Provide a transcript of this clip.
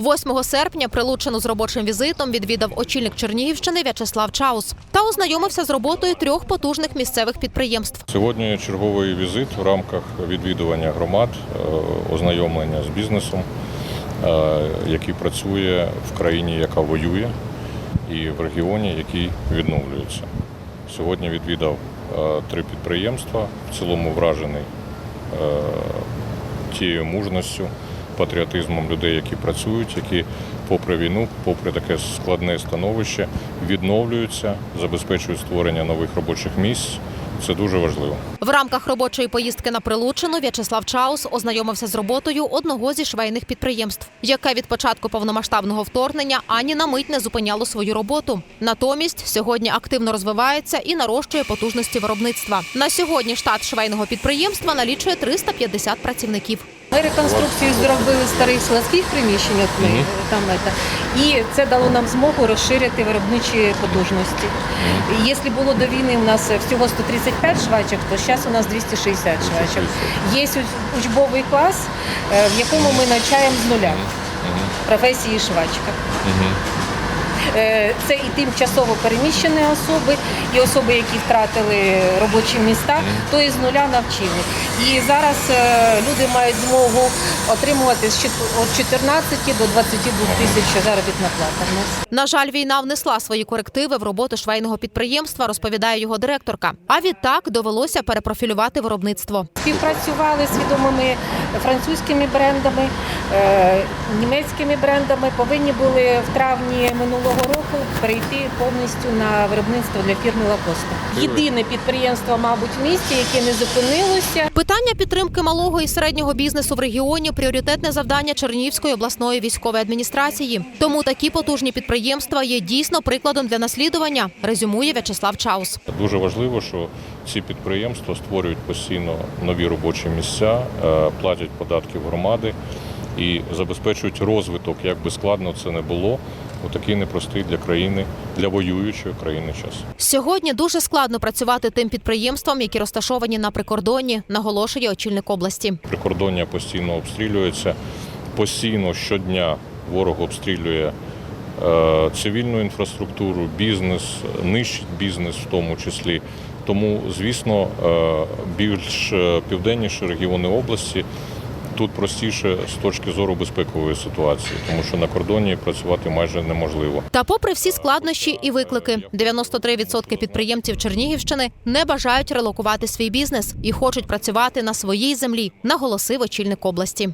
8 серпня Прилуччину з робочим візитом відвідав очільник Чернігівщини В'ячеслав Чаус та ознайомився з роботою трьох потужних місцевих підприємств. Сьогодні черговий візит в рамках відвідування громад, е, ознайомлення з бізнесом, е, який працює в країні, яка воює, і в регіоні, який відновлюється. Сьогодні відвідав е, три підприємства, в цілому вражений тією мужністю, патріотизмом людей, які працюють, які попри війну, попри таке складне становище, відновлюються, забезпечують створення нових робочих місць. Це дуже важливо. В рамках робочої поїздки на Прилуччину В'ячеслав Чаус ознайомився з роботою одного зі швейних підприємств, яке від початку повномасштабного вторгнення ані на мить не зупиняло свою роботу. Натомість сьогодні активно розвивається і нарощує потужності виробництва. На сьогодні штат швейного підприємства налічує 350 працівників. Ми реконструкцію зробили старих складських приміщень, от ми Мгм. там це. і це дало нам змогу розширити виробничі потужності. Якщо було до війни у нас всього 135 швачок, то зараз у нас 260 швачок. Є учбовий клас, е, в якому ми навчаємо з нуля професії швачка. Е, Це і тимчасово переміщені особи, і особи, які втратили робочі міста, то і з нуля навчили. І зараз е, люди мають змогу отримувати з від 14 до 22 тисяч заробітна плата. На жаль, війна внесла свої корективи в роботу швейного підприємства, розповідає його директорка. А відтак довелося перепрофілювати виробництво. Співпрацювали з відомими французькими брендами, е, німецькими брендами. Повинні були в травні минулого року перейти повністю на виробництво для фірми Лакоста. Єдине підприємство, мабуть, в місті, яке не зупинилося. Питання підтримки малого і середнього бізнесу в регіоні пріоритетне завдання Чернігівської обласної військової адміністрації. Тому такі потужні підприємства є дійсно прикладом для наслідування. Резюмує В'ячеслав Чаус. Дуже важливо, що ці підприємства створюють постійно нові робочі місця, е, платять податки в громади і забезпечують розвиток, як би складно це не було, у такий непростий для країни, для воюючої країни час. Сьогодні дуже складно працювати тим підприємствам, які розташовані на прикордоні, наголошує очільник області. Прикордоння постійно обстрілюється, постійно щодня ворог обстрілює е, цивільну інфраструктуру, бізнес, нищить бізнес в тому числі. Тому, звісно, е, більш е, південніші регіони області тут простіше з точки зору безпекової ситуації, тому що на кордоні працювати майже неможливо. Та, попри всі складнощі і виклики, 93% підприємців Чернігівщини не бажають релокувати свій бізнес і хочуть працювати на своїй землі, наголосив очільник області.